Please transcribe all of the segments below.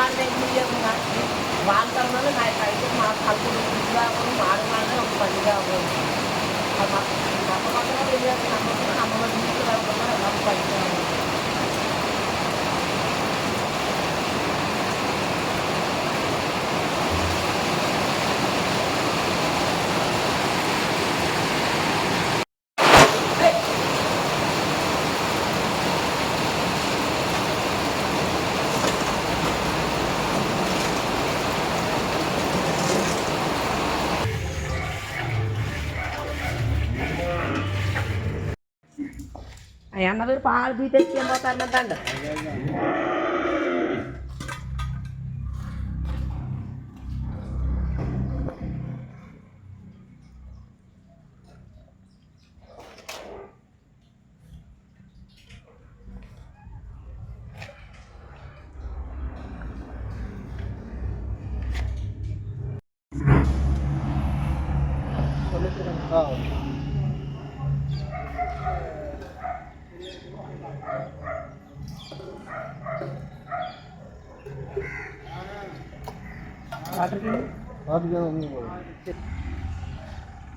మారినాయి మీడియంగా వాళ్ళకన్నా నా అయితే మా కలుపులు ఇదిగా మారు మారిన ఒక పనిగా అవ్వదు నమ్మకం నమ్మకం నమ్మకం నమ్మకం నమ్మకం ഞാനത് మీరు పాలు బీతెచ్చి ఏం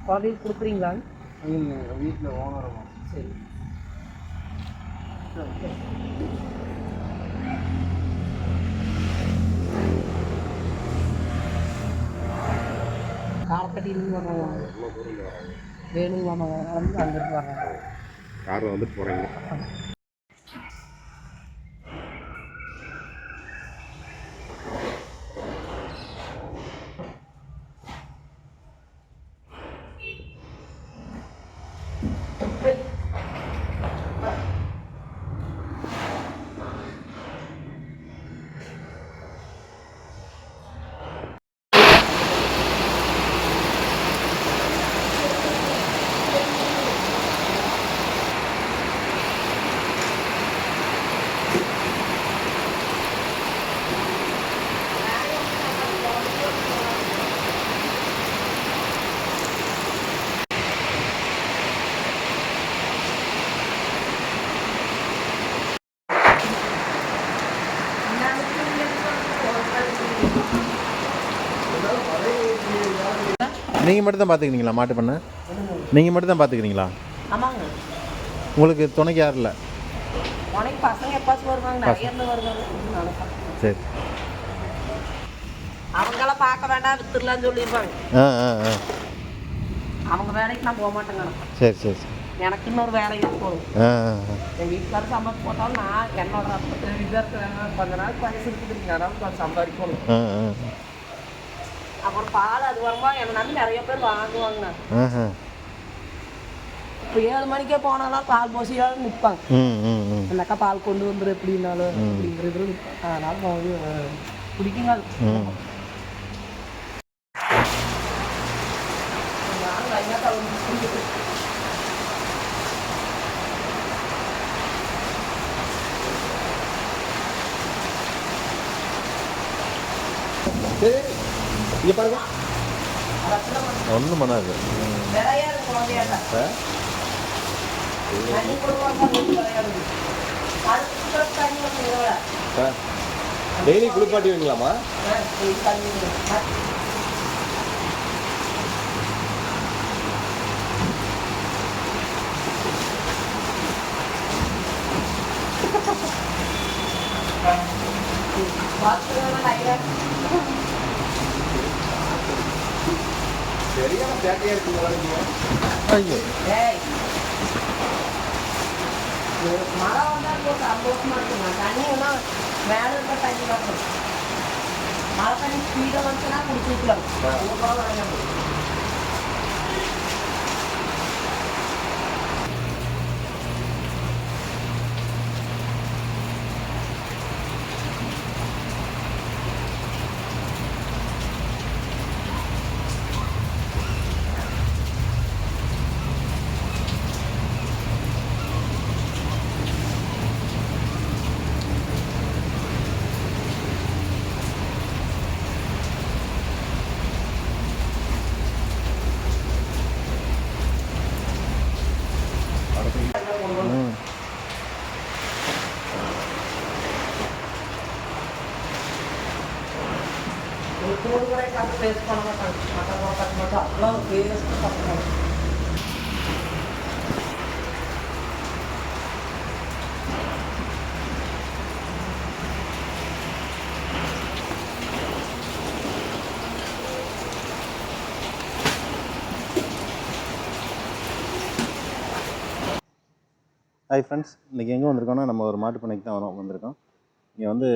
காலேஜ் கொடுக்குறீங்களா? வீட்டில் ஓனர் சரி. காரக்கட்டியிலேருந்து வர்றோம் வேணுங்களாமா வந்து அங்கிட்டு வர்றேன் காரில் வந்துட்டு போகிறீங்க நீங்கள் மட்டும் தான் பார்த்துக்கிறீங்களா மாட்டு பண்ண? நீங்கள் மட்டும் தான் பார்த்துக்கிறீங்களா ஆமாங்க. உங்களுக்கு துணைக்கு யாரும் இல்லை? பசங்க எப்பாச்சும் வருவாங்க நிறைய இருந்து வருவாங்க. நினைப்பேன் சரி. அவங்களாம் பார்க்க வேண்டாம் வித்துடலாம்னு சொல்லியிருப்பாங்க. ஆ ஆ ஆ. அவங்க வேலைக்கு நான் போக மாட்டேங்க. சரி சரி சரி. எனக்கு இன்னொரு வேலை இருக்கும் ஆ ஆ ஆ. என் வீட்டுக்காரர் சம்பாதிச்சு போட்டாலும் நான் என்னோட ரெண்டு பேருக்கு வேணும் கொஞ்ச நாள் வயசு இருக்குதுங்க அதனால கொஞ்சம் சம்பாதிக்கணும். ஆ ஆ. அப்புறம் பால் அது வரும்போது என்னை நம்பி நிறைய பேர் வாங்குவாங்க ஆஹா. இப்போ ஏழு மணிக்கே போனாலும் பால் போசியாக நிற்பாங்க அந்த அக்கா பால் கொண்டு வந்துரு எப்படின்னாலும் அப்படிங்கிற இதில் நிற்பாங்க அதனால பிடிக்குங்க அது ம் நான் லைனாக கலந்து சரி இங்கே பாருங்க. ஒன்றும் பண்ணாது விளையாடு குழந்தையாட்டா தண்ணி கொடுப்பாங்க ಮಾಡ್ತಾನೆ ಸ್ಪೀಡ್ ಅಂತ ಕುಡಿಸಿಲ್ಲ கூட பண்ண மாட்டாங்க மட்டன் கூட கட்ட மாட்டோம் அவ்வளோ ஹாய் ஃப்ரெண்ட்ஸ் இன்றைக்கி எங்கே வந்திருக்கோன்னா நம்ம ஒரு மாட்டுப்பண்ணைக்கு தான் வரோம் வந்திருக்கோம். இங்கே வந்து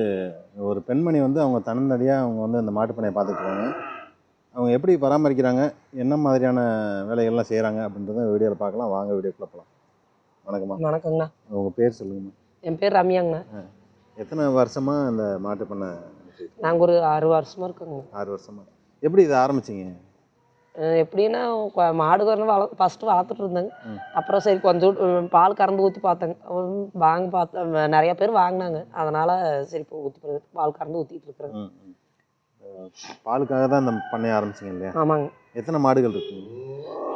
ஒரு பெண்மணி வந்து அவங்க தன்னந்தடியாக அவங்க வந்து அந்த மாட்டுப்பண்ணையை பார்த்துட்ருக்காங்க அவங்க எப்படி பராமரிக்கிறாங்க என்ன மாதிரியான வேலைகள்லாம் செய்கிறாங்க அப்படின்றத வீடியோவில் பார்க்கலாம். வாங்க வீடியோக்குள்ள போகலாம் வணக்கம்மா. வணக்கங்கண்ணா உங்கள் பேர் சொல்லுங்கம்மா. என் பேர் ரம்யாங்கண்ணா எத்தனை வருஷமாக இந்த மாட்டு பண்ணை? நாங்கள் ஒரு ஆறு வருஷமா இருக்கோங்க. ஆறு வருஷமா. எப்படி இதை ஆரம்பிச்சிங்க? எப்படின்னா மாடு கறந்து வள ஃபஸ்ட்டு வளர்த்துட்டு இருந்தேங்க. அப்புறம் சரி கொஞ்சம் பால் கறந்து ஊற்றி பார்த்தேங்க. வாங்க பார்த்தேன் நிறைய பேர் வாங்கினாங்க. அதனால சரி இப்போ ஊற்றி பால் கறந்து ஊற்றிட்டு இருக்கிறேங்க பாலுக்காக தான் இந்த பண்ணைய ஆரம்பிச்சிங்க இல்லையா? ஆமாங்க. எத்தனை மாடுகள் இருக்குங்க?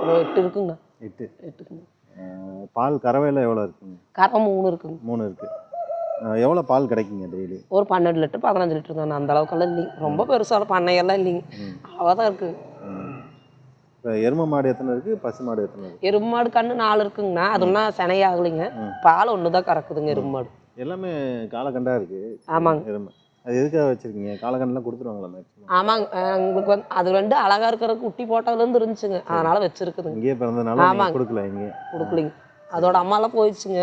ஒரு எட்டு இருக்குங்கண்ணா. எட்டு. எட்டுக்குங்க அஹ் பால் கறவையில் எவ்வளோ இருக்குங்க? கறவை மூணு இருக்குங்க. மூணு இருக்குது எவ்வளோ பால் கிடைக்குங்க டெய்லி? ஒரு பன்னெண்டு லிட்டர் பதினஞ்சு லிட்டர் தானே அந்த அளவுக்கெல்லாம் இல்லைங்க. ரொம்ப பெருசால பண்ணையெல்லாம் இல்லைங்க. ம். அவள் தான் இருக்குங்க இப்போ எருமை மாடு எத்தனை இருக்குது பசு மாடு எத்தனை இருக்குது எருமை மாடு கண்ணு நாலு இருக்குங்கண்ணா. அதுன்னா சினையாகலைங்க. ம். பால் ஒன்று தான் கறக்குதுங்க எருமை மாடு. எல்லாமே காலகண்டா இருக்குது ஆமாங்க. எருமை. அது எதுக்காக வச்சுருக்கீங்க? காலகண்டெல்லாம் கொடுத்துருவாங்களா மேக்ஸிமம் ஆமாங்க உங்களுக்கு வந்து அது ரெண்டு அழகா இருக்கிற குட்டி போட்டதுலேருந்து இருந்துச்சுங்க. அதனால வச்சிருக்குதுங்க. இங்கேயே பிறந்தனால ஆமாங்க. கொடுக்கல இங்கே. கொடுக்கலிங்க. அதோட அம்மாலாம் போயிடுச்சுங்க.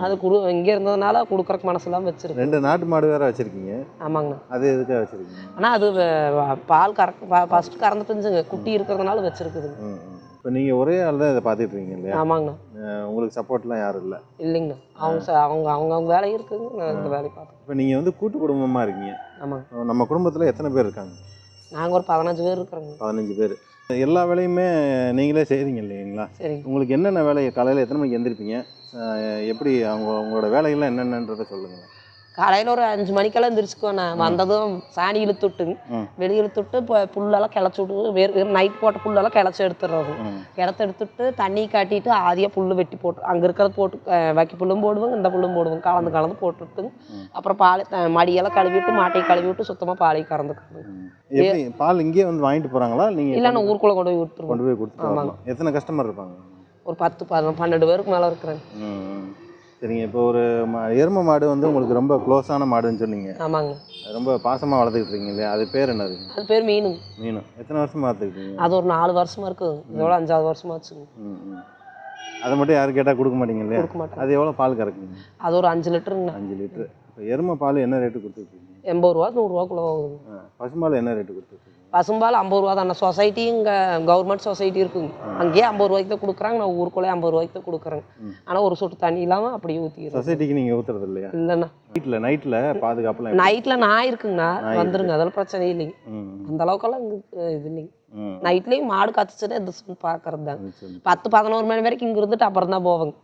அது குடு இங்கே இருந்ததுனால கொடுக்குறக்கு மனசுலாம் வச்சிருக்கு. ரெண்டு நாட்டு மாடு வேற வச்சுருக்கீங்க. ஆமாங்கண்ணா அது எதுக்காக வச்சுருக்கீங்க? ஆனால் அது வ- வ- பால் கறக்க ஃபஸ்ட்டு கறந்துட்டுச்சுங்க குட்டி இருக்கிறதுனால வச்சிருக்குதுங்க. ம் ம். இப்போ நீங்கள் ஒரே ஆள் தான் இதை பார்த்துட்டு இருக்கீங்க இல்லையா? ஆமாங்கண்ணா உங்களுக்கு சப்போர்ட்லாம் யாரும் இல்லை? இல்லைங்கண்ணா அவங்க ச- அவங்க அவங்க அவங்க வேலை இருக்குங்க. நான் இந்த வேலையை பார்த்துக்கேன் இப்போ நீங்கள் வந்து கூட்டு குடும்பமாக இருக்கீங்க. ஆமாங்க. நம்ம குடும்பத்தில் எத்தனை பேர் இருக்காங்க? நாங்கள் ஒரு பதினஞ்சு பேர் இருக்கிறோங்க. பதினஞ்சு பேர். எல்லா வேலையுமே நீங்களே செய்கிறீங்க இல்லைங்களா? சரிங்க. உங்களுக்கு என்னென்ன வேலை காலையில் எத்தனை மணிக்கு எந்திரிப்பீங்க? அஹ் எப்படி அவங்க உங்களோட வேலைகள்லாம் என்னென்னன்றதை சொல்லுங்கள் காலையில் ஒரு அஞ்சு மணிக்கெல்லாம் எந்திரிச்சுக்குவேண்ணா வந்ததும் சாணி இழுத்து விட்டுங்க. வெளியே இழுத்து விட்டு இப்போ புல்லெல்லாம் கிளச்சி விட்டு வேறு நைட் போட்ட புல்லெல்லாம் கிளச்சி எடுத்துடுறது கிடத்த எடுத்துட்டு தண்ணி காட்டிட்டு ஆதியாக புல் வெட்டி போட்டு அங்கே இருக்கிறது போட்டு வைக்க புல்லும் போடுவோங்க இந்த புல்லும் போடுவோங்க கலந்து கலந்து போட்டுட்டுங்க. அப்புறம் பால் மடியெல்லாம் கழுவி விட்டு மாட்டையை கழுவி விட்டு சுத்தமாக பாலை கறந்துக்கிறது ம். எப்படி பால் இங்கேயே வந்து வாங்கிட்டு போகிறாங்களா நீங்கள் இல்லைன்னா ஊருக்குள்ளே கொண்டு போய் விட்டுருவோம் கொண்டு போய். வரலாம் எத்தனை கஸ்டமர் இருப்பாங்க ஒரு பத்து பன்னெண்டு பேருக்கு மேலே இருக்கிறேங்க. சரிங்க. இப்போ ஒரு ம எருமை மாடு வந்து உங்களுக்கு ரொம்ப க்ளோஸான மாடுன்னு சொன்னீங்க. ஆமாங்க. ரொம்ப பாசமாக வளர்த்துக்கிட்டு இருக்கீங்க இல்லையா? அது பேர் என்னது? அது பேர் மீனுங்க மீனும் எத்தனை வருஷமா வளர்த்துக்கிட்டீங்க? அது ஒரு நாலு வருஷமா இருக்குங்க இதோட அஞ்சாவது வருஷமா வச்சுங்க ம் ம். அதை மட்டும் யாரும் கேட்டால் கொடுக்க மாட்டீங்க இல்லையா? கொடுக்க மாட்டேன் அது எவ்வளோ பால் கறக்குங்க அது ஒரு அஞ்சு லிட்டருங்கண்ணா அஞ்சு லிட்டரு. இப்போ எருமை பால் என்ன ரேட்டு கொடுத்துருக்கீங்க? எண்பது ரூபா நூறுரூவாக்குள்ள போகுதுங்க பசுமால் என்ன ரேட்டு கொடுத்துருக்கீங்க? பசும்பால் ஐம்பது ரூபா தானே சொசைட்டி இங்கே கவர்மெண்ட் சொசைட்டி இருக்குங்க. அங்கேயே ஐம்பது ரூபாய்க்கு தான் கொடுக்குறாங்க. நான் ஊருக்குள்ளே ஐம்பது ரூபாய்க்கு தான் கொடுக்குறேங்க. ஆனால் ஒரு சொட்டு தண்ணி இல்லாமல் அப்படியே ஊற்றிக்கிறேன் சொசைட்டிக்கு நீங்கள் ஊற்றுறது இல்லையா? இல்லைண்ணா. நைட்டில் நைட்டில் எப்படி? நைட்டில் நாய் இருக்குங்கண்ணா. வந்துருங்க. அதெல்லாம் பிரச்சனை இல்லைங்க. அந்த அளவுக்கெல்லாம் இங்கே இது இல்லைங்க. நைட்லேயும் மாடு கத்துச்சுன்னா எந்த பார்க்கறது சரி. பத்து பதினோரு மணி வரைக்கும் இங்கே இருந்துட்டு அப்புறம் தான் போவேங்க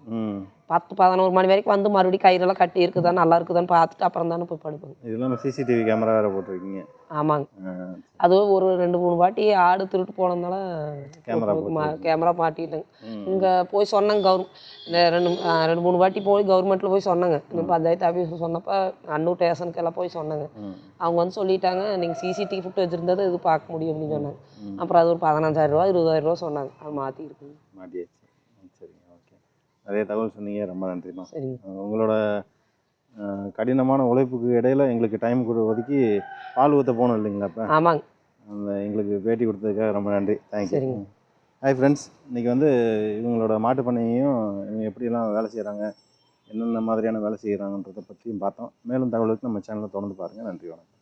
பத்து பதினோரு மணி வரைக்கும் வந்து மறுபடியும் கயிறெல்லாம் கட்டி இருக்குதா நல்லா இருக்குதான்னு பார்த்துட்டு அப்புறம் தானே போய் படுப்பேங்க இதெல்லாம் சிசிடிவி கேமரா வேறு போட்டிருக்கீங்க. ஆமாங்க. ஆ, அது ஒரு ரெண்டு மூணு வாட்டி ஆடு திருட்டு போனதுனால கேமரா கேமரா மாட்டிட்டேங்க. இங்கே போய் சொன்னாங்க கவர்மெண்ட் ரெண்டு ரெண்டு மூணு வாட்டி போய் கவர்மெண்ட்டில் போய் சொன்னாங்க. இந்த பஞ்சாயத்து ஆஃபீஸில் சொன்னப்போ அன்னூர் ஸ்டேஷனுக்கு எல்லாம் போய் சொன்னாங்க. அவங்க வந்து சொல்லிட்டாங்க நீங்கள் சிசிடிவி ஃபுட் வச்சுருந்தது இது பார்க்க முடியும் அப்படின்னு சொன்னாங்க. அப்புறம் அது ஒரு பதினஞ்சாயிரம் ரூபா இருபதாயிரம் ரூபா சொன்னாங்க. அது மாற்றி இருக்குங்க மாட்டியாச்சு ம், சரிங்க ஓகே நிறைய தகவல் சொன்னீங்க. ரொம்ப நன்றிம்மா உங்களோட கடினமான உழைப்புக்கு இடையில எங்களுக்கு டைம் கொடு ஒதுக்கி பால் ஊற்ற போகணும் இல்லைங்களா இப்போ ஆமாங்க. அந்த எங்களுக்கு பேட்டி கொடுத்ததுக்காக ரொம்ப நன்றி. தேங்க்யூ சரிங்க. ஹாய் ஃப்ரெண்ட்ஸ் இன்றைக்கி வந்து இவங்களோட மாட்டுப் பண்ணையையும் இவங்க எப்படியெல்லாம் வேலை செய்கிறாங்க என்னென்ன மாதிரியான வேலை செய்கிறாங்கன்றதை பற்றியும் பார்த்தோம். மேலும் தகவலுக்கு நம்ம சேனலை தொடர்ந்து பாருங்கள் நன்றி வணக்கம்.